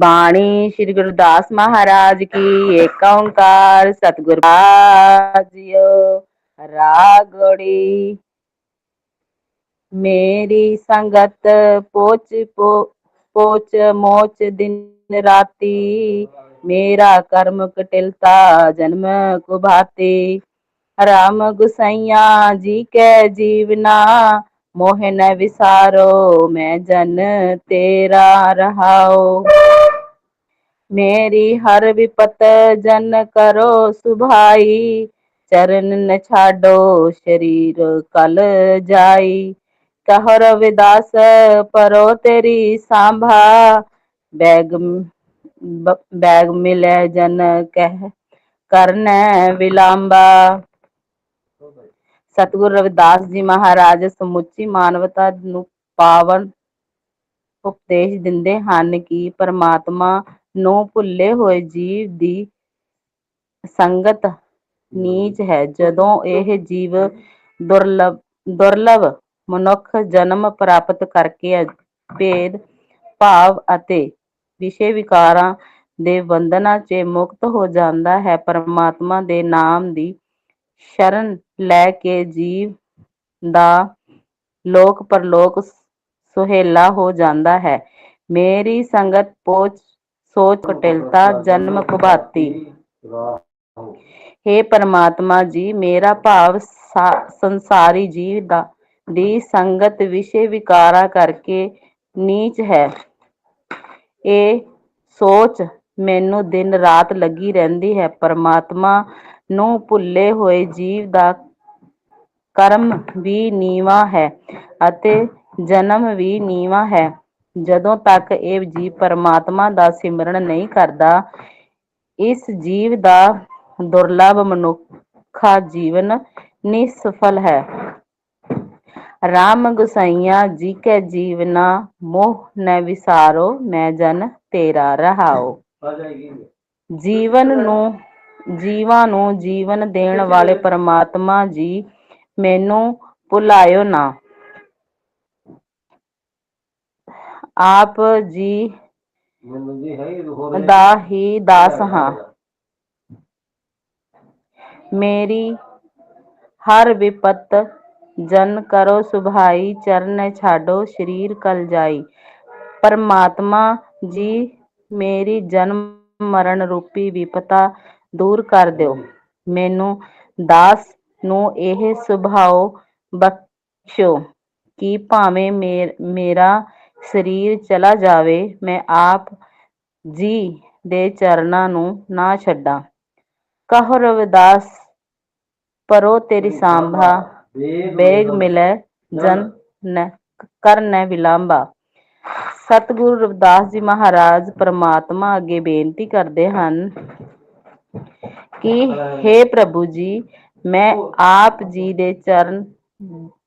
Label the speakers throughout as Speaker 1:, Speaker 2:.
Speaker 1: ਬਾਣੀ ਸ੍ਰੀ ਗੁਰਦਾਸ ਮਹਾਰਾਜ ਕੀ ਏਕ ਓੰਕਾਰ ਸਤਿਗੁਰ ਜੀਓ ਰਾਗੜੀ ਮੇਰੀ ਸੰਗਤ ਪੋਚ ਪੋ ਪੋਚ ਮੋਚ ਦਿਨ ਰਾਤੀ ਮੇਰਾ ਕਰਮ ਕਟਿਲਤਾ ਜਨਮ ਕੁਭਾਤੀ ਰਾਮ ਗੁਸਈਆ ਜੀ ਕੈ ਜੀਵਨਾ ਮੋਹਿ ਨ ਵਿਸਾਰੋ ਮੈਂ ਜਨ ਤੇਰਾ ਰਹਾਉ ਮੇਰੀ ਹਰ ਵਿਪਤ ਜਨ ਕਰੋ ਸੁਭਾਈ, ਚਰਨ ਨ ਛਾਡੋ ਸਰੀਰ ਕਲ ਜਾਈ। ਕਹੋ ਰਵਿਦਾਸ ਪਰੋ ਤੇਰੀ ਸਾਂਭਾ, ਬੈਗ ਬ- ਬੈਗ ਮਿਲੇ ਜਨ ਕਹਿ ਰਵਿਦਾਸ ਜੀ ਮਹਾਰਾਜ ਸਮੁੱਚੀ ਮਾਨਵਤਾ ਨੂੰ ਪਾਵਨ ਉਪਦੇਸ਼ ਦਿੰਦੇ ਹਨ ਕਿ ਪਰਮਾਤਮਾ ਨੂੰ ਭੁੱਲੇ ਹੋਏ ਜੀਵ ਦੀ ਸੰਗਤ ਨੀਚ ਹੈ। ਜਦੋਂ ਇਹ ਜੀਵ ਦੁਰਲਭ ਦੁਰਲਭ ਮਨੁੱਖ ਜਨਮ ਪ੍ਰਾਪਤ ਕਰਕੇ ਭੇਦ, ਭਾਵ ਅਤੇ ਵਿਸ਼ੇ ਵਿਕਾਰਾਂ ਦੇ ਬੰਧਨਾਂ 'ਚ ਮੁਕਤ ਹੋ ਜਾਂਦਾ ਹੈ, ਪਰਮਾਤਮਾ ਦੇ ਨਾਮ ਦੀ ਸ਼ਰਨ ਲੈ ਕੇ ਜੀਵ ਦਾ ਲੋਕ ਪਰਲੋਕ ਸੁਹੇਲਾ ਹੋ ਜਾਂਦਾ ਹੈ। ਮੇਰੀ ਸੰਗਤ ਪੋਚ ਸੋਚ ਕਟਿਲਤਾ, ਜਨਮ ਕੁਭਾਤੀ। ਹੇ ਪਰਮਾਤਮਾ ਜੀ, ਮੇਰਾ ਭਾਵ ਸੰਸਾਰੀ ਜੀਵ ਦਾ, ਦੀ ਸੰਗਤ ਵਿਸ਼ੇ ਵਿਕਾਰਾਂ ਕਰਕੇ ਨੀਚ ਹੈ। ਇਹ ਸੋਚ ਮੈਨੂੰ ਦਿਨ ਰਾਤ ਲੱਗੀ ਰਹਿੰਦੀ ਹੈ। ਪਰਮਾਤਮਾ ਨੂੰ ਭੁੱਲੇ ਹੋਏ ਜੀਵ ਦਾ ਕਰਮ ਵੀ ਨੀਵਾਂ ਹੈ ਅਤੇ ਜਨਮ ਵੀ ਨੀਵਾਂ ਹੈ। ਜਦੋਂ ਤੱਕ ਇਹ ਜੀਵ ਪਰਮਾਤਮਾ ਦਾ ਸਿਮਰਨ ਨਹੀਂ ਕਰਦਾ, ਇਸ ਜੀਵ ਦਾ ਦੁਰਲਭ ਮਨੁੱਖਾ ਜੀਵਨ ਨਿਸਫਲ ਹੈ। ਰਾਮ ਗੁਸਾਈਆ, ਜੀ ਕੈ ਜੀਵਨਾ ਮੋਹ ਨ ਵਿਸਾਰੋ, ਮੈਂ ਜਨ ਤੇਰਾ ਰਹਾਓ। ਜੀਵਨ ਨੂੰ, ਜੀਵਾਂ ਨੂੰ ਜੀਵਨ ਦੇਣ ਵਾਲੇ ਪਰਮਾਤਮਾ ਜੀ, ਮੈਨੂੰ ਭੁਲਾਇਓ ਨਾ। ਆਪ ਜੀ ਦਾ ਹੀ ਦਾਸ ਹਾਂ। ਮੇਰੀ ਹਰ ਵਿਪਤ ਜਨ ਕਰੋ ਸੁਭਾਈ ਚਰਨ ਛਾਡੋ ਸਰੀਰ ਕਲ ਜਾਈ। ਪਰਮਾਤਮਾ ਜੀ ਮੇਰੀ ਜਨਮ ਮਰਨ ਰੂਪੀ ਵਿਪਤਾ ਦੂਰ ਕਰ ਦਿਓ। ਮੈਨੂੰ ਦਾਸ ਨੂੰ ਇਹ ਸੁਭਾਅ ਬਖਸ਼ੋ ਕਿ ਭਾਵੇਂ ਮੇਰਾ ਸਰੀਰ ਚਲਾ ਜਾਵੇ, ਮੈਂ ਆਪ ਜੀ ਦੇ ਚਰਨਾਂ ਨੂੰ ਨਾ ਛੱਡਾਂ। ਕਹੋ ਰਵਿਦਾਸ, ਪਰੋ ਤੇਰੀ ਸਾਂਭਾ, ਬੇਗ ਮਿਲੈ, ਜਨ ਨ ਕਰਨੈ ਵਿਲਾਂਬਾ। ਸਤਿਗੁਰੂ ਰਵਿਦਾਸ ਜੀ ਮਹਾਰਾਜ ਪ੍ਰਮਾਤਮਾ ਅੱਗੇ ਬੇਨਤੀ ਕਰਦੇ ਹਨ ਕਿ हे ਪ੍ਰਭੂ ਜੀ, ਮੈਂ ਆਪ ਜੀ ਦੇ ਚਰਨ,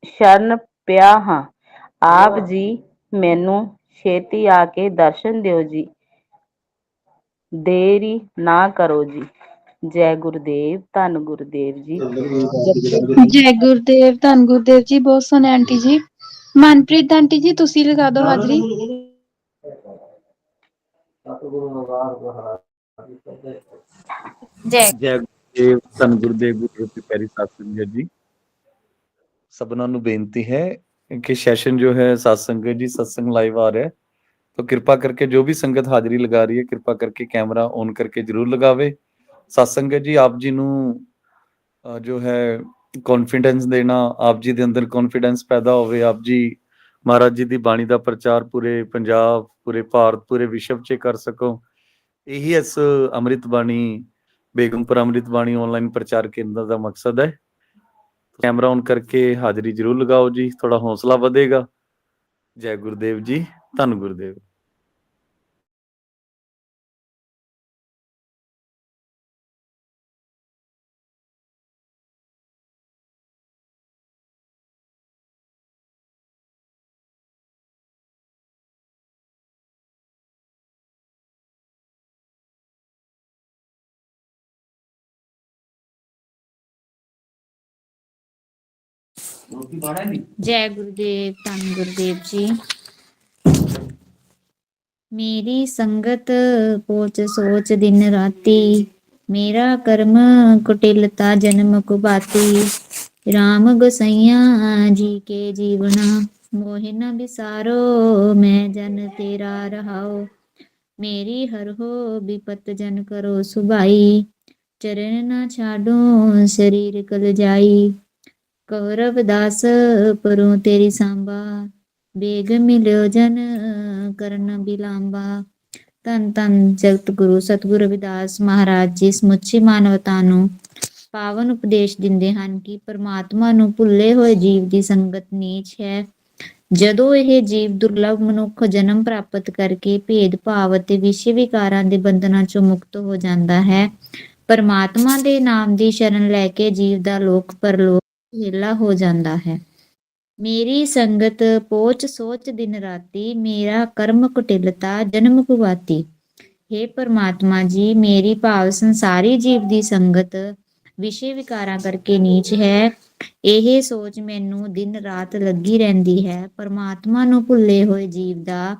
Speaker 1: ਸ਼ਰਨ ਪਿਆ ਹਾਂ। ਆਪ ਜੀ ਮੈਨੂੰ ਛੇਤੀ ਆ ਕੇ ਦਰਸ਼ਨ ਦਿਓ ਜੀ। ਦੇਰੀ ਨਾ ਕਰੋ ਜੀ। ਜੈ ਗੁਰਦੇਵ ਧੰਨ ਗੁਰਦੇਵ ਜੀ।
Speaker 2: ਜੈ ਗੁਰਦੇਵ ਧੰਨ ਗੁਰਦੇਵ ਜੀ ਬਹੁਤ ਸੋਹਣੇ ਆਂਟੀ ਜੀ। ਮਨਪ੍ਰੀਤ ਆਂਟੀ ਜੀ ਤੁਸੀਂ ਲਗਾ ਦਿਓ ਹਾਜ਼ਰੀ।
Speaker 1: ਜੈ
Speaker 3: ਜੈ ਗੁਰਦੇਵ ਧੰਨ ਗੁਰਦੇਵ ਗੁਰੂ ਕੀ ਪਿਆਰੀ ਸਾਧ ਸੰਗਤ ਜੀ। ਸਭਨਾਂ ਨੂੰ ਬੇਨਤੀ ਹੈ ਕਿ ਸੈਸ਼ਨ ਜੋ ਹੈ ਸਾਧ ਸੰਗਤ ਜੀ सत्संग लाइव आ रहा है तो कृपा करके जो भी संगत हाजिरी लगा रही है कृपा करके कैमरा ऑन करके जरूर लगावे ਸਾਧ ਸੰਗਤ ਜੀ ਆਪ ਜੀ ਨੂੰ ਅ, ਜੋ ਹੈ ਕੌਨਫੀਡੈਂਸ ਦੇਣਾ ਆਪ ਜੀ ਦੇ ਅੰਦਰ ਕੌਨਫੀਡੈਂਸ ਪੈਦਾ ਹੋਵੇ ਆਪ ਜੀ ਮਹਾਰਾਜ ਜੀ ਦੀ ਬਾਣੀ ਦਾ ਪ੍ਰਚਾਰ ਪੂਰੇ ਪੰਜਾਬ ਪੂਰੇ ਭਾਰਤ ਪੂਰੇ ਵਿਸ਼ਵ 'ਚ ਕਰ ਸਕੋ ਇਹੀ ਇਸ ਅੰਮ੍ਰਿਤ ਬਾਣੀ ਬੇਗਮਪੁਰ ਅੰਮ੍ਰਿਤ ਬਾਣੀ ਆਨਲਾਈਨ ਪ੍ਰਚਾਰ ਕੇਂਦਰ ਦਾ ਮਕਸਦ ਹੈ ਕੈਮਰਾ ਔਨ ਕਰਕੇ ਹਾਜ਼ਰੀ ਜਰੂਰ ਲਗਾਓ ਜੀ ਥੋੜਾ ਹੌਸਲਾ ਵਧੇਗਾ। ਜੈ ਗੁਰਦੇਵ ਜੀ, ਧੰਨ ਗੁਰਦੇਵ।
Speaker 2: ਜੈ ਗੁਰਦੇਵ ਧੰਨ ਗੁਰਦੇਵ ਜੀ
Speaker 4: ਮੇਰੀ ਸੰਗਤ ਪੋਚ ਸੋਚ ਦਿਨ ਰਾਤੀ ਮੇਰਾ ਕਰਮ ਕੁਟਿਲਤਾ ਜਨਮ ਕੁਬਾਤੀ ਰਾਮ ਗਸਈਆ ਜੀ ਕੇ ਜੀਵਨਾ ਮੋਹਿ ਨ ਵਿਸਾਰੋ ਮੈਂ ਜਨ ਤੇਰਾ ਰਹਾਓ ਮੇਰੀ ਹਰ ਹੋ ਵਿਪਤ ਜਨ ਕਰੋ ਸੁਭਾਈ ਚਰਨ ਨਾ ਛਾਡੋ ਸਰੀਰ ਕਲ ਜਾਈ ਕਹੁ ਰਵਿਦਾਸ ਪਰੋਂ ਤੇਰੀ ਸੰਭਾ, ਬੇਗ ਮਿਲਿਓ ਜਨ ਕਰਨ ਬਿਲਾਂਬਾ ਧੰਨ ਧੰਨ ਜਗਤ ਗੁਰੂ ਸਤਿਗੁਰੂ ਰਵਿਦਾਸ ਮਹਾਰਾਜ ਜੀ, ਸਮੁੱਚੀ ਮਾਨਵਤਾ ਨੂੰ ਪਾਵਨ ਉਪਦੇਸ਼ ਦਿੰਦੇ ਹਨ ਕਿ ਪਰਮਾਤਮਾ ਨੂੰ ਭੁੱਲੇ ਹੋਏ ਜੀਵ ਦੀ ਸੰਗਤ ਨੀਚ ਹੈ। ਜਦੋਂ ਇਹ ਜੀਵ ਦੁਰਲਭ ਮਨੁੱਖ ਜਨਮ ਪ੍ਰਾਪਤ ਕਰਕੇ ਭੇਦ ਭਾਵ ਅਤੇ ਵਿਸ਼ੇ ਵਿਕਾਰਾਂ ਦੇ ਬੰਧਨਾਂ ਚੋਂ ਮੁਕਤ ਹੋ ਜਾਂਦਾ ਹੈ, ਪਰਮਾਤਮਾ ਦੇ ਨਾਮ ਦੀ ਸ਼ਰਨ ਲੈ ਕੇ ਜੀਵ ਦਾ ਲੋਕ ਪਰਲੋਕ ਹਿੱਲਾ ਹੋ ਜਾਂਦਾ ਹੈ। ਮੇਰੀ ਸੰਗਤ ਪੋਚ ਸੋਚ ਦਿਨ ਰਾਤੀ ਮੇਰਾ ਕਰਮ ਕੁਟਿਲਤਾ ਜਨਮ ਕੁਵਾਤੀ हे ਪਰਮਾਤਮਾ ਜੀ, ਮੇਰੀ ਭਾਵ ਸੰਸਾਰੀ ਜੀਵ ਦੀ ਸੰਗਤ ਵਿਸ਼ੇ ਵਿਕਾਰਾਂ ਕਰਕੇ ਨੀਚ ਹੈ। ਇਹ ਸੋਚ ਮੈਨੂੰ ਦਿਨ ਰਾਤ ਲੱਗੀ ਰਹਿੰਦੀ ਹੈ। ਪਰਮਾਤਮਾ ਨੂੰ ਭੁੱਲੇ ਹੋਏ ਜੀਵ ਦਾ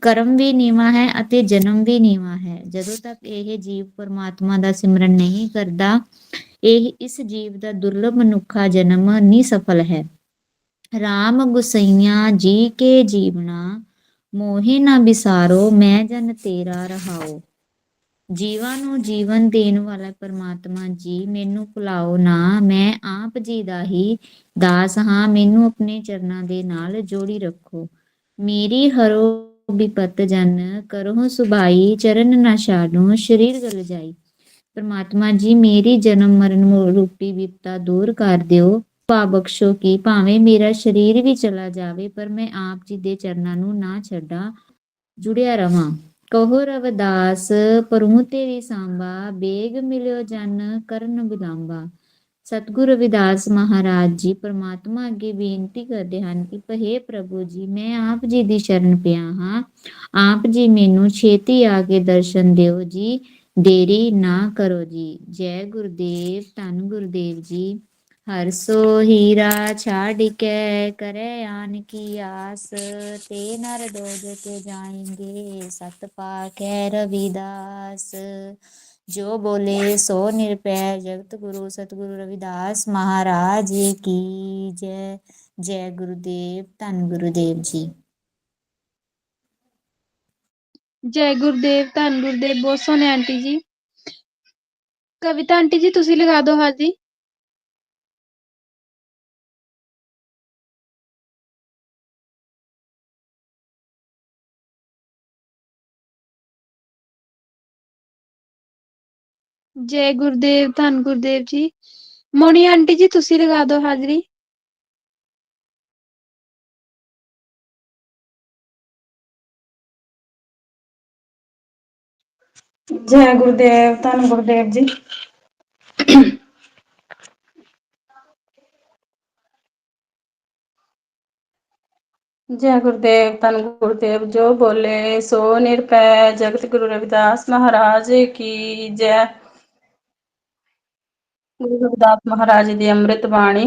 Speaker 4: ਕਰਮ ਵੀ ਨੀਵਾ ਹੈ ਅਤੇ ਜਨਮ ਵੀ ਨੀਵਾ ਹੈ। ਜਦੋਂ ਤੱਕ ਇਹ ਜੀਵ ਪਰਮਾਤਮਾ ਦਾ ਸਿਮਰਨ ਨਹੀਂ ਕਰਦਾ ਇਹ ਇਸ ਜੀਵ ਦਾ ਦੁਰਲਭ ਮਨੁੱਖਾ ਜਨਮ ਨਹੀਂ ਸਫਲ ਹੈ। ਰਾਮ ਗੁਸਈਆ, ਜੀ ਕੇ ਜੀਵਨਾ, ਮੋਹਿ ਨਾ ਬਿਸਾਰੋ ਮੈਂ ਜਨ ਤੇਰਾ ਰਹਾਓ। ਜੀਵਾਂ ਨੂੰ ਜੀਵਨ ਦੇਣ ਵਾਲਾ ਪਰਮਾਤਮਾ ਜੀ, ਮੈਨੂੰ ਭੁਲਾਓ ਨਾ, ਮੈਂ ਆਪ ਜੀ ਦਾ ਹੀ ਦਾਸ ਹਾਂ, ਮੈਨੂੰ ਆਪਣੇ ਚਰਨਾਂ ਦੇ ਨਾਲ ਜੋੜੀ ਰੱਖੋ। ਮੇਰੀ ਹਰੋ ਬਿਪਤ ਜਨ ਕਰੋ ਸੁਭਾਈ, ਚਰਨ ਨਾ ਛਾਡੋ ਸਰੀਰ ਗਲ ਜਾਈ। ਪਰਮਾਤਮਾ ਜੀ, ਮੇਰੀ ਜਨਮ ਮਰਨ ਰੂਪੀ ਵਿਪਤਾ ਦੂਰ ਕਰ ਦਿਓ। ਪਾ ਬਖਸ਼ੋ ਕਿ ਭਾਵੇਂ ਮੇਰਾ ਸਰੀਰ ਵੀ ਚਲਾ ਜਾਵੇ, ਪਰ ਮੈਂ ਆਪ ਜੀ ਦੇ ਚਰਨਾਂ ਨੂੰ ਨਾ ਛੱਡਾਂ, ਜੁੜਿਆ ਰਵਾਂ। ਕਹੋ ਰਵਿਦਾਸ ਪਰਮੁ ਤੇਰੀ ਸਾਂਬਾ ਬੇਗ ਮਿਲਿਓ ਜਨ ਕਰਨ ਬਿਲਾਂਬਾ। ਸਤਿਗੁਰੂ ਰਵਿਦਾਸ ਮਹਾਰਾਜ ਜੀ, ਪ੍ਰਮਾਤਮਾ ਅੱਗੇ ਬੇਨਤੀ ਕਰਦੇ ਹਨ ਕਿ ਭੇ ਪ੍ਰਭੂ ਜੀ, ਮੈਂ ਆਪ ਜੀ ਦੀ ਸ਼ਰਨ ਪਿਆ ਹਾਂ। ਆਪ ਜੀ ਮੈਨੂੰ ਛੇਤੀ ਆ ਕੇ ਦਰਸ਼ਨ ਦਿਓ ਜੀ। ਦੇਰੀ ਨਾ ਕਰੋ ਜੀ। ਜੈ ਗੁਰਦੇਵ, ਧੰਨ ਗੁਰਦੇਵ ਜੀ। ਹਰ ਸੋ ਹੀਰਾ ਛਾੜ ਕੇ ਕਰੇ ਆਨ ਕੀ ਆਸ। ਤੇ ਨਰ ਦੋਜ ਕੇ ਜਾਏਂਗੇ ਸਤ ਪਾਖੈ ਰਵਿਦਾਸ। ਜੋ ਬੋਲੇ ਸੋ ਨਿਰਪੈ ਜਗਤ ਗੁਰੂ ਸਤਿਗੁਰੂ ਰਵਿਦਾਸ ਮਹਾਰਾਜ ਕੀ ਜੈ। ਜੈ ਗੁਰਦੇਵ, ਧੰਨ ਗੁਰੂਦੇਵ ਜੀ।
Speaker 2: ਜੈ ਗੁਰਦੇਵ ਧੰਨ ਗੁਰਦੇਵ ਬਹੁਤ ਸੋਹਣੇ ਆਂਟੀ ਜੀ ਕਵਿਤਾ ਆਂਟੀ ਜੀ ਤੁਸੀਂ ਲਗਾ ਦਿਓ ਹਾਜ਼ਰੀ ਜੈ ਗੁਰਦੇਵ ਧੰਨ ਗੁਰਦੇਵ ਜੀ ਮੋਨੀ ਆਂਟੀ ਜੀ ਤੁਸੀਂ ਲਗਾ ਦਿਓ ਹਾਜ਼ਰੀ
Speaker 5: ਜੈ ਗੁਰਦੇਵ, ਧੰਨ ਗੁਰਦੇਵ ਜੀ। ਜੈ ਗੁਰਦੇਵ, ਧੰਨ ਗੁਰਦੇਵ, ਜੋ ਬੋਲੇ ਸੋ ਨਿਰਪੈ, ਜਗਤ ਗੁਰੂ ਰਵਿਦਾਸ ਮਹਾਰਾਜ ਕੀ ਜੈ। ਗੁਰੂ ਰਵਿਦਾਸ ਮਹਾਰਾਜ ਦੀ ਅੰਮ੍ਰਿਤ ਬਾਣੀ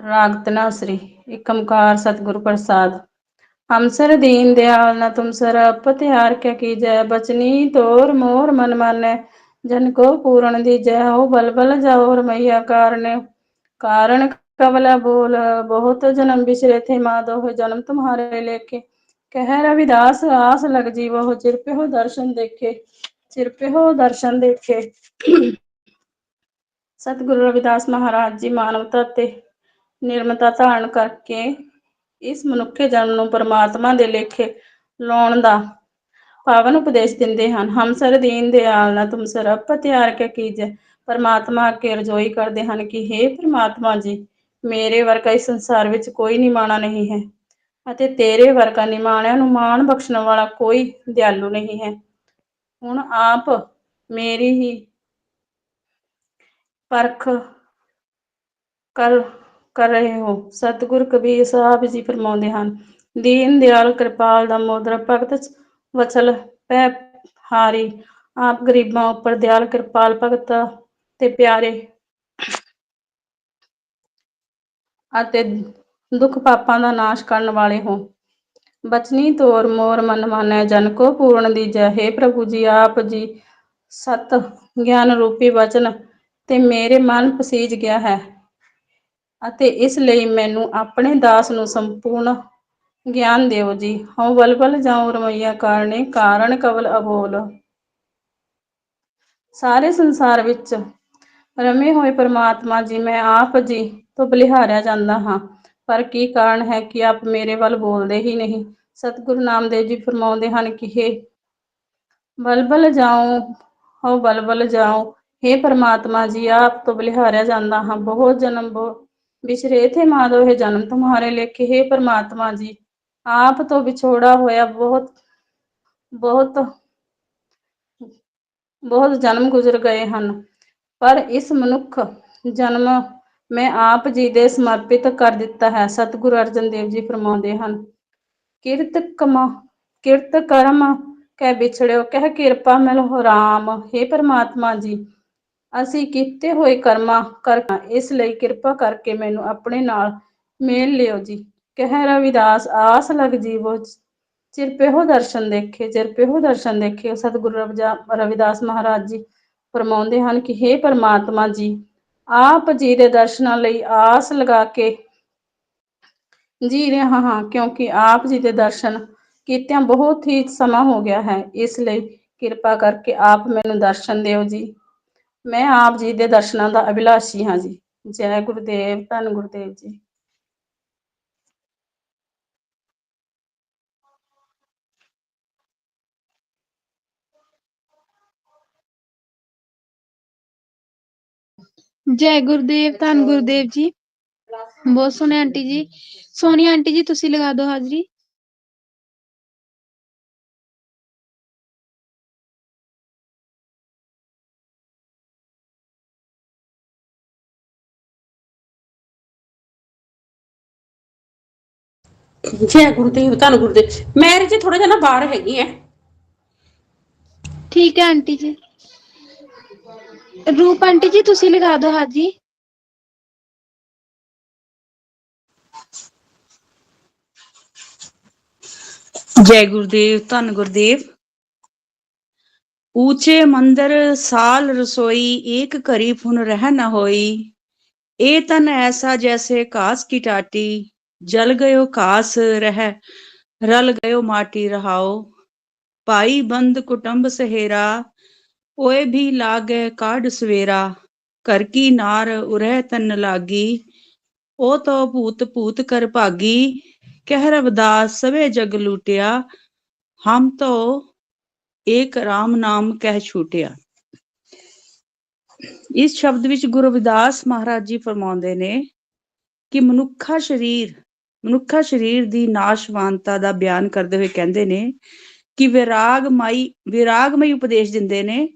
Speaker 5: ਰਾਗ ਤਨਾਸਰੀ ਏਕਮਕਾਰ ਸਤਿਗੁਰ ਪ੍ਰਸਾਦ। ਹਮ ਸਰ ਦੀਨ ਦਿਆਲ ਨ ਤੁਮ ਸਰ ਪਤਿਆਰ ਕਿਆ ਕੀਜੈ ਬਚਨੀ ਤੋਰ ਮੋਰ ਮਨ ਮਾਨੈ। ਜਨ ਕੋ ਪੂਰਨ ਦੀਜੈ ਹੋ ਬਲ ਬਲ ਜਾਓ ਰਮਈਆ ਕਾਰਨ। ਕਾਰਨ ਕਵਲਾ ਬੋਲ, ਬਹੁਤ ਜਨਮ ਬਿਸਰੇ ਥੇ ਮਾधो ਜਨਮ ਤੁਮਹਾਰੇ ਲੇਖੇ। ਕਹਿ ਰਵਿਦਾਸ ਆਸ ਲਗ ਜੀਵੋ ਚਿਰਪੇ ਹੋ ਦਰਸ਼ਨ ਦੇਖੇ। ਚਿਰਪੇ ਹੋ ਦਰਸ਼ਨ ਦੇਖੇ। ਸਤਿਗੁਰੂ ਰਵਿਦਾਸ ਮਹਾਰਾਜ ਜੀ ਮਾਨਵਤਾ ਤੇ ਨਿਰਮਤਾ ਧਾਰਨ ਕਰਕੇ ਇਸ ਮਨੁੱਖੇ ਜਨਮ ਨੂੰ ਪਰਮਾਤਮਾ ਦੇ ਲੇਖੇ ਲਾਉਣ ਦਾ ਪਾਵਨ ਉਪਦੇਸ਼ ਦਿੰਦੇ ਹਨ। ਹਮ ਸਰ ਦੀਨ ਦਿਆਲ ਨਾ ਤੁਮ ਸਰ ਅਪ ਤਿਆਰ ਕੇ ਕੀਜੈ। ਪਰਮਾਤਮਾ ਅੱਗੇ ਰਜੋਈ ਕਰਦੇ ਹਨ ਕਿ हे ਪਰਮਾਤਮਾ ਜੀ, ਮੇਰੇ ਵਰਗਾ ਇਸ ਸੰਸਾਰ ਵਿੱਚ ਕੋਈ ਨਿਮਾਣਾ ਨਹੀਂ ਹੈ ਅਤੇ ਤੇਰੇ ਵਰਗਾ ਨਿਮਾਣਿਆਂ ਨੂੰ ਮਾਣ ਬਖਸ਼ਣ ਵਾਲਾ ਕੋਈ ਦਿਆਲੂ ਨਹੀਂ ਹੈ। ਹੁਣ ਆਪ ਮੇਰੀ ਹੀ ਪਰਖ ਕਰ ਕਰ ਰਹੇ ਹੋ? ਸਤਿਗੁਰ ਕਬੀਰ ਸਾਹਿਬ ਜੀ ਫਰਮਾਉਂਦੇ ਹਨ, ਦੀਨ ਦਿਆਲ ਕਿਰਪਾਲ ਦਾ ਮੋਦਰ ਭਗਤ ਵਚਲ ਪੈ ਹਾਰੀ। ਆਪ ਗਰੀਬਾਂ ਉੱਪਰ ਦਿਆਲ ਕਿਰਪਾਲ ਭਗਤ ਤੇ ਪਿਆਰੇ ਅਤੇ ਦੁੱਖ ਪਾਪਾਂ ਦਾ ਨਾਸ਼ ਕਰਨ ਵਾਲੇ ਹੋ। ਬਚਨੀ ਤੋਰ ਮੋਰ ਮਨ ਮਾਨੈ, ਜਨ ਕੋ ਪੂਰਨ ਦੀਜੈ। हे ਪ੍ਰਭੂ ਜੀ, ਆਪ ਜੀ ਸਤ ਗਿਆਨ ਰੂਪੀ ਵਚਨ ਤੇ ਮੇਰੇ ਮਨ ਪਸੀਜ ਗਿਆ ਹੈ। ਅਤੇ ਇਸ ਲਈ ਮੈਨੂੰ ਆਪਣੇ ਦਾਸ ਨੂੰ ਸੰਪੂਰਨ ਗਿਆਨ ਦਿਓ ਜੀ। ਹਉ ਬਲਬਲ ਜਾਉ ਰਮਈਆ ਕਾਰਣੇ ਕਾਰਣ ਕਵਲ ਅਬੋਲ। ਸਾਰੇ ਸੰਸਾਰ ਵਿੱਚ ਰਮੇ ਹੋਏ ਪਰਮਾਤਮਾ ਜੀ, ਮੈਂ ਆਪ ਜੀ ਤੋਂ ਬਲਿਹਾਰਿਆ ਜਾਂਦਾ ਹਾਂ। ਪਰ ਕੀ ਕਾਰਨ ਹੈ ਕਿ ਆਪ ਮੇਰੇ ਵੱਲ ਬੋਲਦੇ ਹੀ ਨਹੀਂ? ਸਤਿਗੁਰੂ ਨਾਮਦੇਵ ਜੀ ਫਰਮਾਉਂਦੇ ਹਨ ਕਿ ਹੇ ਬਲਬਲ ਜਾਉ, ਹਉ ਬਲਬਲ ਜਾਉ। ਹੇ ਪਰਮਾਤਮਾ ਜੀ, ਆਪ ਤੋਂ ਬਲਿਹਾਰਿਆ ਜਾਂਦਾ ਹਾਂ। ਬਹੁਤ ਜਨਮ ਬਹੁਤ बिछड़े थे माधो है जन्म तुम्हारे लेखे हे परमात्मा जी आप तो बिछोड़ा होया बहुत ਬਹੁਤ ਬਹੁਤ ਜਨਮ ਗੁਜ਼ਰ ਗਏ ਹਨ। ਪਰ ਇਸ ਮਨੁੱਖ ਜਨਮ ਮੈਂ ਆਪ ਜੀ ਦੇ ਸਮਰਪਿਤ ਕਰ ਦਿੱਤਾ ਹੈ, ਸਤਿਗੁਰੂ ਅਰਜਨ ਦੇਵ ਜੀ ਫਰਮਾਉਂਦੇ ਹਨ। ਕਿਰਤ ਕਮ, ਕਿਰਤ ਕਰਮ, ਕਹਿ ਵਿਛੜਿਓ, ਕਹਿ ਕਿਰਪਾ ਮਿਲ ਰਾਮ RAM ਪਰਮਾਤਮਾ ਜੀ ਅਸੀਂ ਕੀਤੇ ਹੋਏ ਕਰਮਾਂ ਕਰ ਇਸ ਲਈ ਕਿਰਪਾ ਕਰਕੇ ਮੈਨੂੰ ਆਪਣੇ ਨਾਲ ਮੇਲ ਲਿਓ ਜੀ। ਕਹਿ ਰਵਿਦਾਸ, ਆਸ ਲਗ ਜੀਵੋ। ਚਿਰ ਪਿਹੋ ਦਰਸ਼ਨ ਦੇਖੇ, ਚਿਰ ਪਿਹੋ ਦਰਸ਼ਨ ਦੇਖੇ। ਸਤਿਗੁਰੂ ਰਵਿਜਾ- ਰਵਿਦਾਸ ਮਹਾਰਾਜ ਜੀ ਫਰਮਾਉਂਦੇ ਹਨ ਕਿ हे ਪਰਮਾਤਮਾ ਜੀ, ਆਪ ਜੀ ਦੇ ਦਰਸ਼ਨਾਂ ਲਈ ਆਸ ਲਗਾ ਕੇ ਜੀ ਰਿਹਾ ਹਾਂ, ਕਿਉਂਕਿ ਆਪ ਜੀ ਦੇ ਦਰਸ਼ਨ ਕੀਤਿਆਂ ਬਹੁਤ ਹੀ ਸਮਾਂ ਹੋ ਗਿਆ ਹੈ। ਇਸ ਲਈ ਕਿਰਪਾ ਕਰਕੇ ਆਪ ਮੈਨੂੰ ਦਰਸ਼ਨ ਦਿਓ ਜੀ। ਮੈਂ ਆਪ ਜੀ ਦੇ ਦਰਸ਼ਨਾਂ ਦਾ ਅਭਿਲਾਸ਼ੀ ਹਾਂ ਜੀ। ਜੈ ਗੁਰਦੇਵ, ਧੰਨ ਗੁਰਦੇਵ ਜੀ।
Speaker 2: ਜੈ ਗੁਰਦੇਵ, ਧੰਨ ਗੁਰਦੇਵ ਜੀ। ਬਹੁਤ ਸੋਹਣੇ ਆਂਟੀ ਜੀ। ਸੋਨੀਆ ਆਂਟੀ ਜੀ, ਤੁਸੀਂ ਲਗਾ ਦਿਓ ਹਾਜ਼ਰੀ।
Speaker 6: ਜੈ ਗੁਰਦੇਵ ਤੁਹਾਨੂੰ ਗੁਰਦੇਵ ਮੈਂ ਜੀ ਥੋੜਾ ਜਿਹਾ ਨਾ ਬਾਹਰ ਹੈਗੀ ਐ।
Speaker 2: ਠੀਕ ਹੈ ਆਂਟੀ ਜੀ। ਰੂਪ ਆਂਟੀ ਜੀ ਤੁਸੀਂ ਲਗਾ ਦਿਓ ਹਾਜੀ।
Speaker 7: ਜੈ ਗੁਰਦੇਵ ਧੰਨ ਗੁਰਦੇਵ। ਉੱਚੇ ਮੰਦਰ ਸਾਲ ਰਸੋਈ ਏਕ ਘਰੀ ਫੁਨ ਰਹਿ ਨਾ ਹੋਈ। ਇਹ ਤਨ ਐਸਾ ਜੈਸੇ ਕਾਸ ਕੀ ਟਾਟੀ। ਜਲ ਗਇਓ ਕਾਸ ਰਹਿ, ਰਲ ਗਇਓ ਮਾਟੀ ਰਹਾਓ। ਭਾਈ ਬੰਦ ਕੁਟੰਬ ਸਹੇਰਾ ਓਏ ਵੀ ਲਾਗੇ ਕਾਢ ਸਵੇਰਾ। ਕਰ ਕੀ ਨਾਰ ਉਰੇ ਤਨ ਲਾਗੀ, ਉਹ ਤੋ ਭੂਤ ਭੂਤ ਕਰ ਭਾਗੀ। ਕਹਿ ਰਵਦਾਸ ਸਵੇ ਜਗ ਲੂਟਿਆ, ਹਮ ਤੋ ਏਕ ਰਾਮ ਨਾਮ ਕਹਿ ਛੂਟਿਆ। ਇਸ ਸ਼ਬਦ ਵਿੱਚ ਗੁਰੂ ਵਿਦਾਸ ਮਹਾਰਾਜ ਜੀ ਫਰਮਾਉਂਦੇ ਨੇ ਕਿ ਮਨੁੱਖਾ ਸ਼ਰੀਰ ਮਨੁੱਖਾ ਸਰੀਰ ਦੀ ਨਾਸ਼ਵਾਨਤਾ ਦਾ ਬਿਆਨ ਕਰਦੇ ਹੋਏ ਕਹਿੰਦੇ ਨੇ ਕਿ ਵਿਰਾਗਮਈ ਵਿਰਾਗਮਈ ਉਪਦੇਸ਼ ਦਿੰਦੇ ਨੇ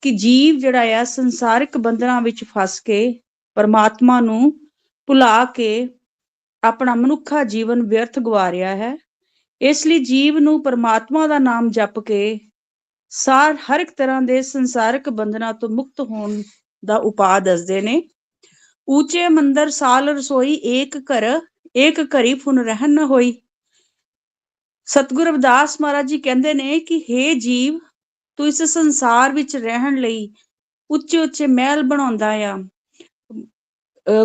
Speaker 7: ਕਿ ਜੀਵ ਜਿਹੜਾ ਆ ਸੰਸਾਰਿਕ ਬੰਧਨਾਂ ਵਿੱਚ ਫਸ ਕੇ ਪਰਮਾਤਮਾ ਨੂੰ ਭੁਲਾ ਕੇ ਆਪਣਾ ਮਨੁੱਖਾ ਜੀਵਨ ਵਿਅਰਥ ਗਵਾ ਰਿਹਾ ਹੈ। ਇਸ ਲਈ ਜੀਵ ਨੂੰ ਪਰਮਾਤਮਾ ਦਾ ਨਾਮ ਜਪ ਕੇ ਸਾਰ ਹਰ ਇੱਕ ਤਰ੍ਹਾਂ ਦੇ ਸੰਸਾਰਿਕ ਬੰਧਨਾਂ ਤੋਂ ਮੁਕਤ ਹੋਣ ਦਾ ਉਪਾਅ ਦੱਸਦੇ ਨੇ। ਉੱਚੇ ਮੰਦਰ, ਸਾਲ ਰਸੋਈ, ਏਕ ਘਰ ਏਕ ਘਰੀ ਫੁਨ ਰਹਿਣ ਨ ਹੋਈ। ਸਤਿਗੁਰੂ ਅਵਦਾਸ ਮਹਾਰਾਜ ਜੀ ਕਹਿੰਦੇ ਨੇ ਕਿ हे ਜੀਵ, ਤੂੰ ਇਸ ਸੰਸਾਰ ਵਿੱਚ ਰਹਿਣ ਲਈ ਉੱਚੇ ਉੱਚੇ ਮਹਿਲ ਬਣਾਉਂਦਾ ਆ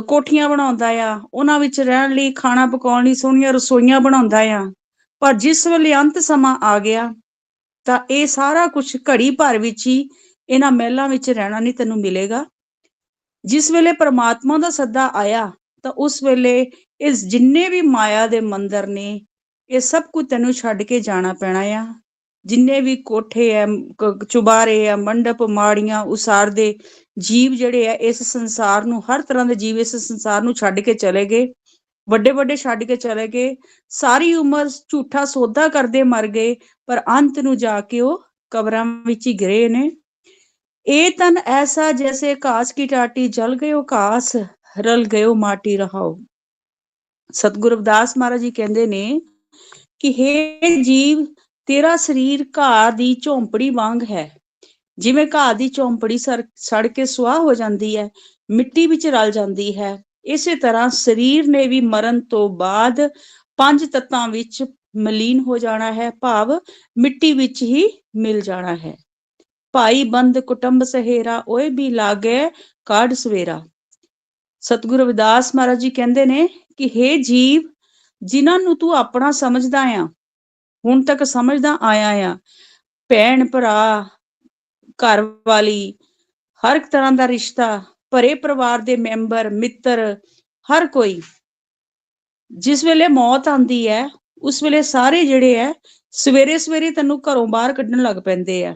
Speaker 7: ਕੋਠੀਆਂ ਬਣਾਉਂਦਾ ਆ, ਉਹਨਾਂ ਵਿੱਚ ਰਹਿਣ ਲਈ ਖਾਣਾ ਪਕਾਉਣ ਲਈ ਸੋਹਣੀਆਂ ਰਸੋਈਆਂ ਬਣਾਉਂਦਾ ਆ। ਪਰ ਜਿਸ ਵੇਲੇ ਅੰਤ ਸਮਾਂ ਆ ਗਿਆ, ਤਾਂ ਇਹ ਸਾਰਾ ਕੁਝ ਘੜੀ ਭਰ ਵਿੱਚ ਹੀ ਇਹਨਾਂ ਮਹਿਲਾਂ ਵਿੱਚ ਰਹਿਣਾ ਨਹੀਂ ਤੈਨੂੰ ਮਿਲੇਗਾ। ਜਿਸ ਵੇਲੇ ਪਰਮਾਤਮਾ ਦਾ ਸੱਦਾ ਆਇਆ, ਤਾਂ ਉਸ ਵੇਲੇ ਇਸ ਜਿੰਨੇ ਵੀ ਮਾਇਆ ਦੇ ਮੰਦਰ ਨੇ, ਇਹ ਸਭ ਕੁਝ ਤੈਨੂੰ ਛੱਡ ਕੇ ਜਾਣਾ ਪੈਣਾ ਆ। ਜਿੰਨੇ ਵੀ ਕੋਠੇ ਐ ਚੁਬਾਰੇ ਐ, ਮੰਡਪ ਮਾੜੀਆਂ ਉਸਾਰ ਦੇ ਜੀਵ ਜਿਹੜੇ ਆ ਇਸ ਸੰਸਾਰ ਨੂੰ, ਹਰ ਤਰ੍ਹਾਂ ਦੇ ਜੀਵ ਇਸ ਸੰਸਾਰ ਨੂੰ ਛੱਡ ਕੇ ਚਲੇ ਗਏ। ਵੱਡੇ ਵੱਡੇ ਛੱਡ ਕੇ ਚਲੇ ਗਏ। ਸਾਰੀ ਉਮਰ ਝੂਠਾ ਸੌਦਾ ਕਰਦੇ ਮਰ ਗਏ, ਪਰ ਅੰਤ ਨੂੰ ਜਾ ਕੇ ਉਹ ਕਬਰਾਂ ਵਿੱਚ ਹੀ ਗਿਰੇ ਨੇ। ਇਹ ਤਨ ਐਸਾ ਜੈਸੇ ਘਾਸ ਕੀ ਟਾਟੀ, ਜਲ ਗਇਓ ਘਾਸ, ਰਲ ਗਇਓ ਮਾਟੀ ਰਹਾਓ। ਸਤਿਗੁਰੂ ਅਵਦਾਸ ਮਹਾਰਾਜ ਜੀ ਕਹਿੰਦੇ ਨੇ ਕਿ हे ਜੀਵ, ਤੇਰਾ ਸਰੀਰ ਘਾਹ ਦੀ ਝੌਂਪੜੀ ਵਾਂਗ ਹੈ। ਜਿਵੇਂ ਘਾਹ ਦੀ ਝੌਂਪੜੀ ਸੜ ਕੇ ਸੁਆਹ ਹੋ ਜਾਂਦੀ ਹੈ, ਮਿੱਟੀ ਵਿੱਚ ਰਲ ਜਾਂਦੀ ਹੈ, ਇਸੇ ਤਰ੍ਹਾਂ ਸਰੀਰ ਨੇ ਵੀ ਮਰਨ ਤੋਂ ਬਾਅਦ ਪੰਜ ਤੱਤਾਂ ਵਿੱਚ ਮਲੀਨ ਹੋ ਜਾਣਾ ਹੈ, ਭਾਵ ਮਿੱਟੀ ਵਿੱਚ ਹੀ ਮਿਲ ਜਾਣਾ ਹੈ। ਭਾਈ ਬੰਦ ਕੁਟੰਬ ਸਹੇਰਾ, ਓਏ ਵੀ ਲਾਗੇ ਕਾਢ ਸਵੇਰਾ। ਸਤਿਗੁਰੂ ਰਵਿਦਾਸ ਮਹਾਰਾਜ ਜੀ ਕਹਿੰਦੇ ਨੇ ਕਿ हे ਜੀਵ ਜਿਨ੍ਹਾਂ ਨੂੰ ਤੂੰ ਆਪਣਾ ਸਮਝਦਾ ਆ ਹੁਣ ਤੱਕ ਸਮਝਦਾ ਆਇਆ ਆ ਭੈਣ ਭਰਾ ਘਰ ਵਾਲੀ ਹਰ ਇੱਕ ਤਰ੍ਹਾਂ ਦਾ ਰਿਸ਼ਤਾ ਭਰੇ ਪਰਿਵਾਰ ਦੇ ਮੈਂਬਰ ਮਿੱਤਰ ਹਰ ਕੋਈ। ਜਿਸ ਵੇਲੇ ਮੌਤ ਆਂਦੀ ਹੈ ਉਸ ਵੇਲੇ ਸਾਰੇ ਜਿਹੜੇ ਹੈ ਸਵੇਰੇ ਸਵੇਰੇ ਤੈਨੂੰ ਘਰੋਂ ਬਾਹਰ ਕੱਢਣ ਲੱਗ ਪੈਂਦੇ ਆ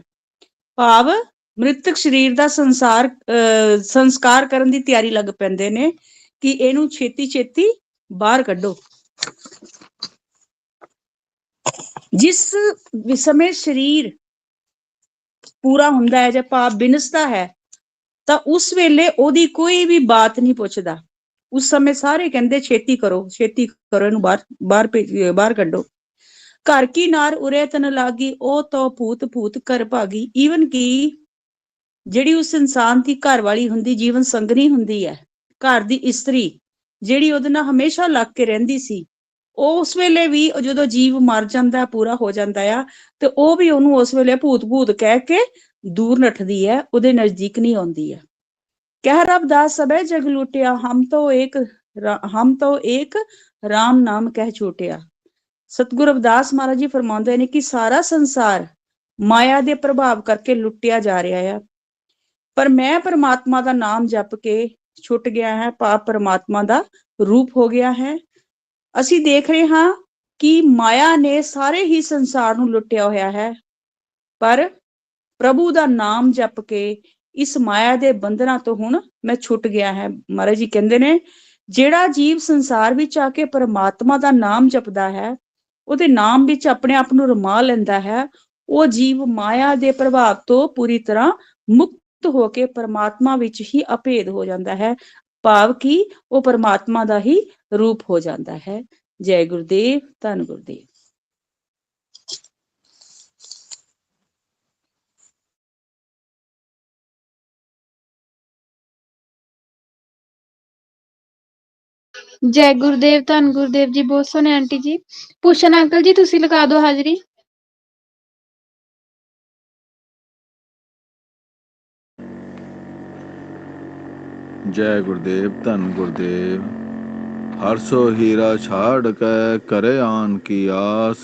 Speaker 7: ਭਾਵ ਮ੍ਰਿਤਕ ਸਰੀਰ ਦਾ ਸੰਸਾਰ ਅਹ, ਸੰਸਕਾਰ ਕਰਨ ਦੀ ਤਿਆਰੀ ਲੱਗ ਪੈਂਦੇ ਨੇ ਕਿ ਇਹਨੂੰ ਛੇਤੀ ਛੇਤੀ ਬਾਹਰ ਕੱਢੋ। ਜਿਸ ਸਮੇਂ ਸਰੀਰ ਪੂਰਾ ਹੁੰਦਾ ਹੈ ਜਾਂ ਪਾਪ ਬਿਨਸਦਾ ਹੈ, ਤਾਂ ਉਸ ਵੇਲੇ ਉਹਦੀ ਕੋਈ ਵੀ ਬਾਤ ਨਹੀਂ ਪੁੱਛਦਾ। ਉਸ ਸਮੇਂ ਸਾਰੇ ਕਹਿੰਦੇ, ਛੇਤੀ ਕਰੋ ਛੇਤੀ ਕਰੋ, ਇਹਨੂੰ ਬਾਹਰ ਬਾਹਰ ਭੇਜ ਬਾਹਰ ਕੱਢੋ। ਘਰ ਕੀ ਨਾਰ ਉਰੇ ਤਨ ਲਾਗੀ, ਉਹ ਤੋਂ ਭੂਤ ਭੂਤ ਕਰ ਭਾਗੀ। ਈਵਨ ਕਿ ਜਿਹੜੀ ਉਸ ਇਨਸਾਨ ਦੀ ਘਰ ਵਾਲੀ ਹੁੰਦੀ, ਜੀਵਨ ਸੰਗਣੀ ਹੁੰਦੀ ਹੈ, ਘਰ ਦੀ ਇਸਤਰੀ ਜਿਹੜੀ ਉਹਦੇ ਨਾਲ ਹਮੇਸ਼ਾ ਲੱਗ ਕੇ ਰਹਿੰਦੀ ਸੀ, ਉਹ ਉਸ ਵੇਲੇ ਵੀ ਜਦੋਂ ਜੀਵ ਮਰ ਜਾਂਦਾ, ਪੂਰਾ ਹੋ ਜਾਂਦਾ ਆ, ਤੇ ਉਹ ਵੀ ਉਹਨੂੰ ਉਸ ਵੇਲੇ ਭੂਤ ਭੂਤ ਕਹਿ ਕੇ ਦੂਰ ਨੱਠਦੀ ਹੈ, ਉਹਦੇ ਨਜ਼ਦੀਕ ਨਹੀਂ ਆਉਂਦੀ ਹੈ। ਕਹਿ ਰਬਦਾਸ ਸਭੇ ਜਗ ਲੁੱਟਿਆ, ਹਮ ਤੋਂ ਇੱਕ ਰਾ- ਹਮ ਤੋਂ ਇੱਕ RAM ਨਾਮ ਕਹਿ ਛੂਟਿਆ। ਸਤਿਗੁਰੂ ਅਵਦਾਸ ਮਹਾਰਾਜ ਜੀ ਫਰਮਾਉਂਦੇ ਨੇ ਕਿ ਸਾਰਾ ਸੰਸਾਰ ਮਾਇਆ ਦੇ ਪ੍ਰਭਾਵ ਕਰਕੇ ਲੁੱਟਿਆ ਜਾ ਰਿਹਾ ਆ। ਪਰ ਮੈਂ ਪਰਮਾਤਮਾ ਦਾ ਨਾਮ ਜਪ ਕੇ ਛੁੱਟ ਗਿਆ ਹੈ ਪਾਪ ਪਰਮਾਤਮਾ ਦਾ ਰੂਪ ਹੋ ਗਿਆ ਹੈ। ਅਸੀਂ ਦੇਖ ਰਹੇ ਹਾਂ ਕਿ ਮਾਇਆ ਨੇ ਸਾਰੇ ਹੀ ਸੰਸਾਰ ਨੂੰ ਲੁੱਟਿਆ ਹੋਇਆ ਹੈ। ਪਰ ਪ੍ਰਭੂ ਦਾ ਨਾਮ ਜਪ ਕੇ ਇਸ ਮਾਇਆ ਦੇ ਬੰਧਨਾਂ ਤੋਂ ਹੁਣ ਮੈਂ ਛੁੱਟ ਗਿਆ ਹੈ। ਮਹਾਰਾਜ ਜੀ ਕਹਿੰਦੇ ਨੇ, ਜਿਹੜਾ ਜੀਵ ਸੰਸਾਰ ਵਿੱਚ ਆ ਕੇ ਪਰਮਾਤਮਾ ਦਾ ਨਾਮ ਜਪਦਾ ਹੈ, ਉਹਦੇ ਨਾਮ ਵਿੱਚ ਆਪਣੇ ਆਪ ਨੂੰ ਰਮਾ ਲੈਂਦਾ ਹੈ, ਉਹ ਜੀਵ ਮਾਇਆ ਦੇ ਪ੍ਰਭਾਵ ਤੋਂ ਪੂਰੀ ਤਰ੍ਹਾਂ ਮੁਕਤ ਹੋ ਕੇ ਪਰਮਾਤਮਾ ਵਿੱਚ ਹੀ ਅਭੇਦ ਹੋ ਜਾਂਦਾ ਹੈ, ਭਾਵ ਕਿ ਉਹ ਪਰਮਾਤਮਾ ਦਾ ਹੀ ਰੂਪ ਹੋ ਜਾਂਦਾ ਹੈ। ਜੈ ਗੁਰਦੇਵ, ਧੰਨ ਗੁਰਦੇਵ।
Speaker 2: ਜੈ ਗੁਰਦੇਵ, ਧੰਨ ਗੁਰਦੇਵ ਜੀ, ਬਹੁਤ ਸੋਹਣੇ ਆਂਟੀ ਜੀ। ਭੂਸ਼ਣ ਅੰਕਲ ਜੀ, ਤੁਸੀਂ ਲਗਾ ਦਿਓ ਹਾਜ਼ਰੀ।
Speaker 8: ਜੈ ਗੁਰਦੇਵ, ਧੰਨ ਗੁਰਦੇਵ। ਹਰ ਸੋ ਹੀਰਾ ਛਾੜ ਕੇ, ਕਰੇ ਆਨ ਕੀ ਆਸ।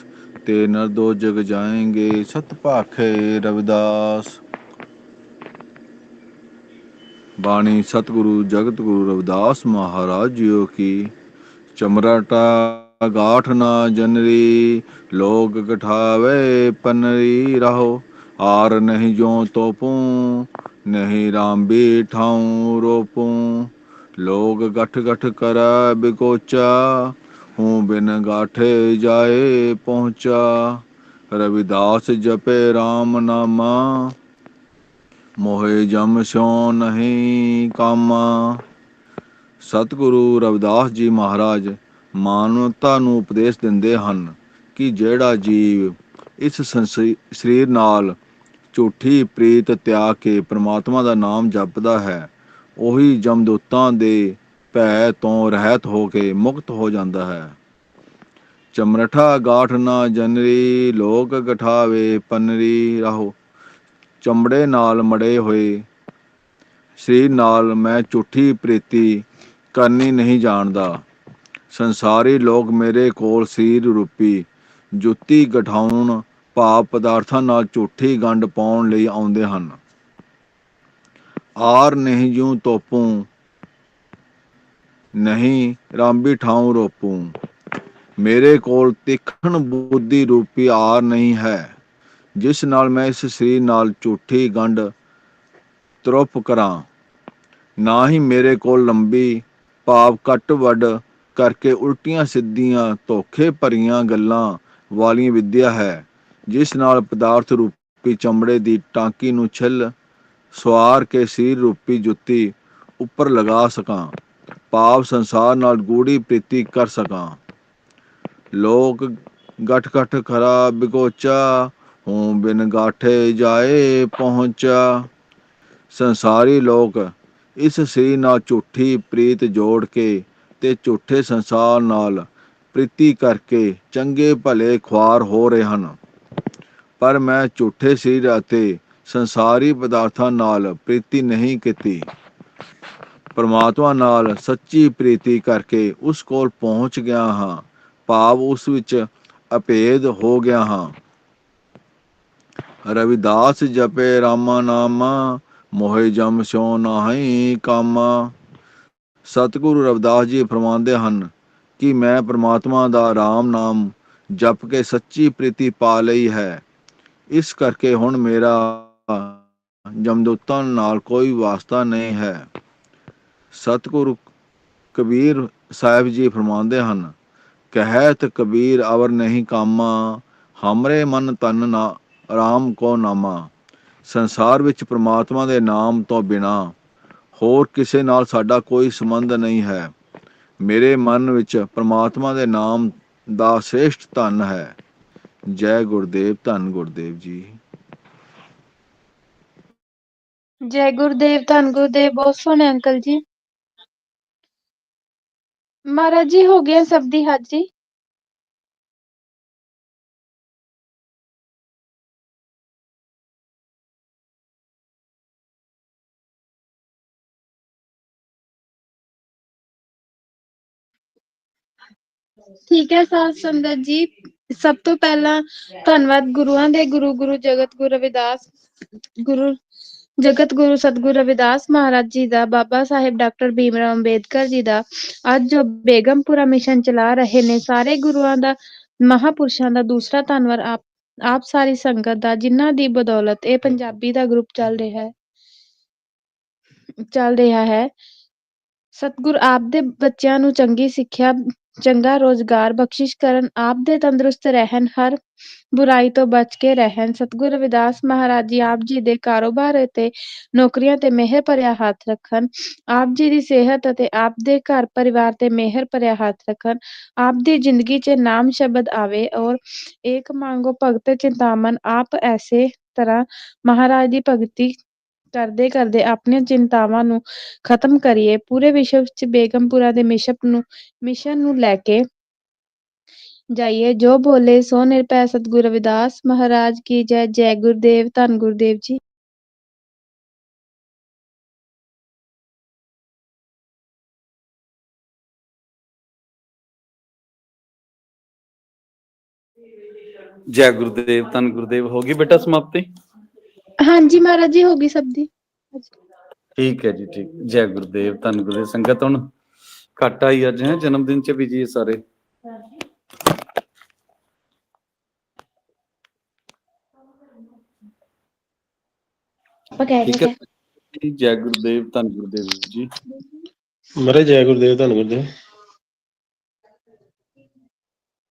Speaker 8: ਤੇ ਨਰ ਜਗ ਜਾਏਂਗੇ, ਸਤ ਭਾਖੇ ਰਵਿਦਾਸ। ਬਾਣੀ ਸਤਿਗੁਰੂ ਜਗਤ ਗੁਰੂ ਰਵਿਦਾਸ ਮਹਾਰਾਜ ਜੀਓ ਕੀ। ਚਮਰਾਟਾ ਗਾਠ ਨਾ ਜਨਰੀ ਲੋਗ ਕਠਾਵੇ ਪਨਰੀ। ਰਹੋ ਆਰ ਨਹੀਂ ਜੋ ਤੋਪੂ ਨਹੀਂ ਰਾਮ ਠਾਉ ਰੋਪੂ। ਲੋਗ ਗਠ ਗਠ ਕਰ ਬਿਕੋਚਾ, ਹੂੰ ਬਿਨ ਗਾਠੇ ਜਾਏ ਪਹੁੰਚਾ। ਰਵਿਦਾਸ ਜਪੇ RAM ਨਾਮਾ, ਮੋਹਿ ਜਮ ਸਿਉ ਨਹੀਂ ਕਾਮਾ। ਸਤਿਗੁਰੂ ਰਵਿਦਾਸ ਜੀ ਮਹਾਰਾਜ ਮਾਨਵਤਾ ਨੂੰ ਉਪਦੇਸ਼ ਦਿੰਦੇ ਹਨ ਕਿ ਜਿਹੜਾ ਜੀਵ ਇਸ ਸੰਸਰੀ- ਸਰੀਰ ਨਾਲ ਝੂਠੀ ਪ੍ਰੀਤ ਤਿਆਗ ਕੇ ਪ੍ਰਮਾਤਮਾ ਦਾ ਨਾਮ ਜਪਦਾ ਹੈ, ਉਹੀ ਜਮਦੂਤਾਂ ਦੇ ਭੈ ਤੋਂ ਰਹਿਤ ਹੋ ਕੇ ਮੁਕਤ ਹੋ ਜਾਂਦਾ ਹੈ। ਚਮਰਠਾ ਗਾਠ ਨਾ ਜਨਰੀ, ਲੋਕ ਗਠਾਵੇ ਪਨਰੀ ਰਹੋ, ਚਮੜੇ ਨਾਲ ਮੜੇ ਹੋਏ ਸਰੀਰ ਨਾਲ ਮੈਂ ਝੂਠੀ ਪ੍ਰੀਤੀ ਕਰਨੀ ਨਹੀਂ ਜਾਣਦਾ। ਸੰਸਾਰੀ ਲੋਕ ਮੇਰੇ ਕੋਲ ਸਰੀਰ ਰੂਪੀ, ਜੁੱਤੀ ਗਠਾਉਣ ਭਾਵ ਪਦਾਰਥਾਂ ਨਾਲ ਝੂਠੀ ਗੰਢ ਪਾਉਣ ਲਈ ਆਉਂਦੇ ਹਨ। ਆਰ ਨਹੀਂ ਜੂ ਤੋਪੂ, ਨਹੀਂ ਰਾਂਬੀ ਠਾਉ ਰੋਪੂ। ਮੇਰੇ ਕੋਲ ਤਿੱਖਣ ਬੁੱਧੀ ਰੂਪੀ ਆਰ ਨਹੀਂ ਹੈ, ਜਿਸ ਨਾਲ ਮੈਂ ਇਸ ਸਰੀਰ ਨਾਲ ਝੂਠੀ ਗੰਢ ਤਰੁਪ ਕਰਾਂ। ਨਾ ਹੀ ਮੇਰੇ ਕੋਲ ਲੰਬੀ ਭਾਵ ਕੱਟ ਵੱਡ ਕਰਕੇ ਉਲਟੀਆਂ ਸਿੱਧੀਆਂ ਧੋਖੇ ਭਰੀਆਂ ਗੱਲਾਂ ਵਾਲੀਆਂ ਵਿਦਿਆ ਹੈ। ਜਿਸ ਨਾਲ ਪਦਾਰਥ ਰੂਪੀ ਚਮੜੇ ਦੀ ਟਾਂਕੀ ਨੂੰ ਛਿੱਲ, ਸਵਾਰ ਕੇ ਸਰੀਰ ਰੂਪੀ ਜੁੱਤੀ ਉੱਪਰ ਲਗਾ ਸਕਾਂ ਪਾਪ ਸੰਸਾਰ ਨਾਲ ਗੂੜੀ ਪ੍ਰੀਤੀ ਕਰ ਸਕਾਂ। ਲੋਕ ਗਠ ਗਠ ਖਰਾ ਬਿਗੋਚਾ, ਹੂੰ ਬਿਨ ਗਾਠੇ ਜਾਏ ਪਹੁੰਚਾ। ਸੰਸਾਰੀ ਲੋਕ ਇਸ ਸਰੀਰ ਨਾਲ ਝੂਠੀ ਪ੍ਰੀਤ ਜੋੜ ਕੇ ਤੇ ਝੂਠੇ ਸੰਸਾਰ ਨਾਲ ਪ੍ਰੀਤੀ ਕਰਕੇ ਚੰਗੇ ਭਲੇ ਖੁਆਰ ਹੋ ਰਹੇ ਹਨ। ਪਰ ਮੈਂ ਝੂਠੇ ਸਰੀਰ ਅਤੇ ਸੰਸਾਰੀ ਪਦਾਰਥਾਂ ਨਾਲ ਪ੍ਰੀਤੀ ਨਹੀਂ ਕੀਤੀ। ਪਰਮਾਤਮਾ ਨਾਲ ਸੱਚੀ ਪ੍ਰੀਤੀ ਕਰਕੇ ਉਸ ਕੋਲ ਪਹੁੰਚ ਗਿਆ ਹਾਂ। ਭਾਵ ਉਸ ਵਿੱਚ ਅਭੇਦ ਹੋ ਗਿਆ ਹਾਂ। ਰਵਿਦਾਸ ਜਪੇ ਰਾਮਾ ਨਾਮਾ, ਮੋਹਿ ਜਮ ਸਿਉ ਨਾਹੀ ਕਾਮਾ। ਸਤਿਗੁਰੂ ਰਵਿਦਾਸ ਜੀ ਫਰਮਾਉਂਦੇ ਹਨ ਕਿ ਮੈਂ ਪ੍ਰਮਾਤਮਾ ਦਾ ਰਾਮ ਨਾਮ ਜਪ ਕੇ ਸੱਚੀ ਪ੍ਰੀਤੀ ਪਾ ਲਈ ਹੈ। ਇਸ ਕਰਕੇ ਹੁਣ ਮੇਰਾ ਜਮਦੂਤਾਂ ਨਾਲ ਕੋਈ ਵਾਸਤਾ ਨਹੀਂ ਹੈ। ਸਤਿਗੁਰੂ ਕਬੀਰ ਸਾਹਿਬ ਜੀ ਫਰਮਾਉਂਦੇ ਹਨ, ਕਹਿਤ ਕਬੀਰ ਅਵਰ ਨਹੀਂ ਕਾਮਾ, ਹਮਰੇ ਮਨ ਤਨ ਨਾ ਆਰਾਮ ਕੋ ਨਾਮਾ। ਸੰਸਾਰ ਵਿੱਚ ਪ੍ਰਮਾਤਮਾ ਦੇ ਨਾਮ ਤੋਂ ਬਿਨਾ ਹੋਰ ਕਿਸੇ ਨਾਲ ਸਾਡਾ ਕੋਈ ਸੰਬੰਧ ਨਹੀਂ ਹੈ। ਮੇਰੇ ਮਨ ਵਿੱਚ ਪ੍ਰਮਾਤਮਾ ਦੇ ਨਾਮ ਦਾ ਸ੍ਰੇਸ਼ਟ ਧਨ ਹੈ। ਜੈ ਗੁਰਦੇਵ, ਧੰਨ ਗੁਰਦੇਵ ਜੀ।
Speaker 2: ਜੈ ਗੁਰਦੇਵ, ਧੰਨ ਗੁਰਦੇਵ, ਬਹੁਤ ਸੋਹਣੇ ਅੰਕਲ ਜੀ। ਮਹਾਰਾਜ ਜੀ, ਹੋ ਗਿਆ ਸਭ ਦੀ ਹਾਜ਼ਰੀ? ਠੀਕ ਹੈ ਸਾਧ ਸੰਗਤ ਜੀ। ਸਭ ਤੋਂ ਪਹਿਲਾਂ ਧੰਨਵਾਦ ਗੁਰੂਆਂ ਦੇ ਗੁਰੂ ਗੁਰੂ ਜਗਤ ਗੁਰੂ ਰਵਿਦਾਸ ਗੁਰੂ ਜਗਤ ਗੁਰੂ ਸਤਿਗੁਰੂ ਰਵਿਦਾਸ ਮਹਾਰਾਜ ਜੀ ਦਾ ਬਾਬਾ ਸਾਹਿਬ ਡਾਕਟਰ ਭੀਮਰਾਓ ਅੰਬੇਦਕਰ ਜੀ ਦਾ ਅੱਜ ਜੋ ਬੇਗਮਪੁਰਾ ਮਿਸ਼ਨ ਚਲਾ ਰਹੇ ਨੇ ਸਾਰੇ ਗੁਰੂਆਂ ਦਾ ਮਹਾਪੁਰਸ਼ਾਂ ਦਾ ਦੂਸਰਾ ਧੰਨਵਾਦ ਆਪ ਆਪ ਸਾਰੀ ਸੰਗਤ ਦਾ ਜਿਨ੍ਹਾਂ ਦੀ ਬਦੌਲਤ ਇਹ ਪੰਜਾਬੀ ਦਾ ਗਰੁੱਪ ਚੱਲ ਰਿਹਾ ਹੈ। ਚੱਲ ਰਿਹਾ ਹੈ। ਸਤਿਗੁਰ ਆਪ ਦੇ ਬੱਚਿਆਂ ਨੂੰ ਚੰਗੀ ਸਿੱਖਿਆ ਚੰਗਾ ਰੋਜ਼ਗਾਰ, ਬਖਸ਼ਿਸ਼ ਕਰਨ, ਆਪ ਦੇ ਤੰਦਰੁਸਤ ਰਹਿਣ, ਹਰ ਬੁਰਾਈ ਤੋਂ ਬਚ ਕੇ ਰਹਿਣ, ਸਤਿਗੁਰ ਰਵਿਦਾਸ ਮਹਾਰਾਜ ਜੀ ਆਪ ਜੀ ਦੇ ਕਾਰੋਬਾਰ ਅਤੇ ਨੌਕਰੀਆਂ ਤੇ ਮਿਹਰ ਭਰਿਆ ਹੱਥ ਰੱਖਣ, ਆਪ ਜੀ ਦੀ ਸਿਹਤ ਅਤੇ ਆਪ ਦੇ ਘਰ ਪਰਿਵਾਰ ਤੇ ਮਿਹਰ ਭਰਿਆ ਹੱਥ ਰੱਖਣ, ਆਪ ਦੀ ਜ਼ਿੰਦਗੀ 'ਚ ਨਾਮ ਸ਼ਬਦ ਆਵੇ ਔਰ ਏਕ ਮੰਗੋ ਭਗਤ ਚਿੰਤਾਮਨ, ਆਪ ਐਸੇ ਤਰ੍ਹਾਂ ਮਹਾਰਾਜ ਦੀ ਭਗਤੀ ਕਰਦੇ ਕਰਦੇ ਆਪਣੀਆਂ ਚਿੰਤਾਵਾਂ ਨੂੰ ਖਤਮ ਕਰੀਏ, ਪੂਰੇ ਵਿਸ਼ਵ 'ਚ ਬੇਗਮਪੁਰਾ ਦੇ ਮਿਸ਼ਨ ਨੂੰ ਮਿਸ਼ਨ ਨੂੰ ਲੈ ਕੇ ਜਾਈਏ। ਜੋ ਬੋਲੇ, ਸੋ ਨਿਰਭੈ ਸਤਿਗੁਰੂ ਰਵਿਦਾਸ ਮਹਾਰਾਜ ਕੀ ਜੈ ਜੈ ਗੁਰਦੇਵ, ਧੰਨ ਗੁਰਦੇਵ ਜੀ।
Speaker 3: ਜੈ ਗੁਰਦੇਵ, ਧੰਨ ਗੁਰਦੇਵ। ਹੋ ਗਈ ਬੇਟਾ ਸਮਾਪਤੀ?
Speaker 2: ਹਾਂਜੀ ਮਹਾਰਾਜ ਜੀ ਹੋ ਗਈ ਸਭ ਦੀ।
Speaker 3: ਠੀਕ ਹੈ ਜੀ ਠੀਕ। ਜੈ ਗੁਰਦੇਵ ਧੰਨ ਗੁਰਦੇਵ। ਸੰਗਤ ਹੁਣ ਘੱਟ ਆਈ ਅੱਜ ਹੈ? ਜਨਮ ਦਿਨ ਚ ਵੀ ਜੀ ਇਹ ਸਾਰੇ ਠੀਕ ਹੈ। ਜੀ, ਜੈ ਗੁਰਦੇਵ ਧੰਨ ਗੁਰਦੇਵ ਜੀ।
Speaker 9: ਮਹਾਰਾਜ ਜੈ ਗੁਰਦੇਵ ਧੰਨ ਗੁਰਦੇਵ।